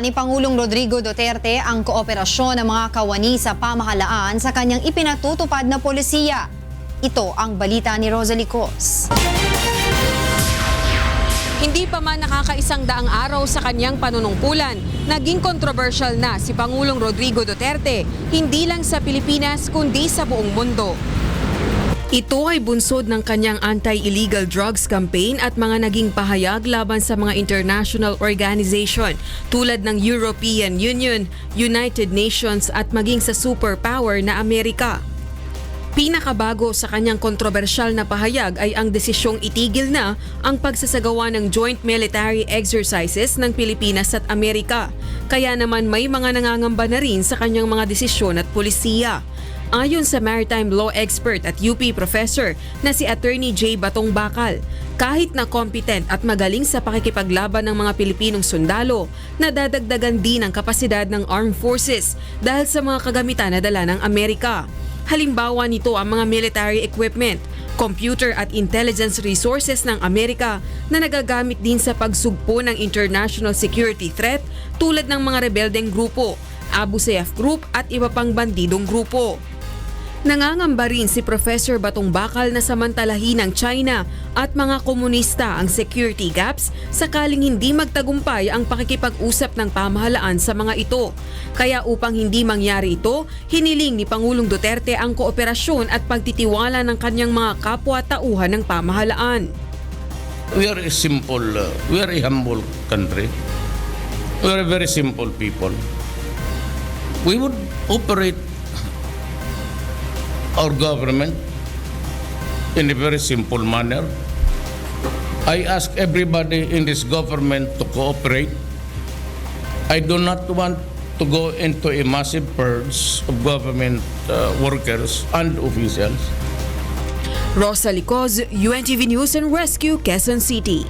ni Pangulong Rodrigo Duterte ang kooperasyon ng mga kawani sa pamahalaan sa kanyang ipinatutupad na polisiya. Ito ang balita ni Rosalie Cos. Hindi pa man nakakaisang daang araw sa kanyang panunungkulan, naging controversial na si Pangulong Rodrigo Duterte, hindi lang sa Pilipinas kundi sa buong mundo. Ito ay bunsod ng kanyang anti-illegal drugs campaign at mga naging pahayag laban sa mga international organization tulad ng European Union, United Nations at maging sa superpower na Amerika. Pinakabago sa kanyang kontrobersyal na pahayag ay ang desisyong itigil na ang pagsasagawa ng joint military exercises ng Pilipinas at Amerika. Kaya naman may mga nangangamba na rin sa kanyang mga desisyon at polisiya. Ayon sa maritime law expert at UP professor na si Attorney J. Batong Bakal, kahit na competent at magaling sa pakikipaglaban ng mga Pilipinong sundalo, nadadagdagan din ang kapasidad ng armed forces dahil sa mga kagamitan na dala ng Amerika. Halimbawa nito ang mga military equipment, computer at intelligence resources ng Amerika na nagagamit din sa pagsugpo ng international security threat tulad ng mga rebeldeng grupo, Abu Sayyaf Group at iba pang bandidong grupo. Nangangamba rin si Professor Batong Bakal na samantalahin ng China at mga komunista ang security gaps sakaling hindi magtagumpay ang pakikipag-usap ng pamahalaan sa mga ito. Kaya upang hindi mangyari ito, hiniling ni Pangulong Duterte ang kooperasyon at pagtitiwala ng kanyang mga kapwa-tauhan ng pamahalaan. We are a simple, uh, we are a humble country. We are a very simple people. We would operate our government in a very simple manner. I ask everybody in this government to cooperate. I do not want to go into a massive purge of government uh, workers and officials. Rosa Licoz, UNTV News and Rescue, Quezon City.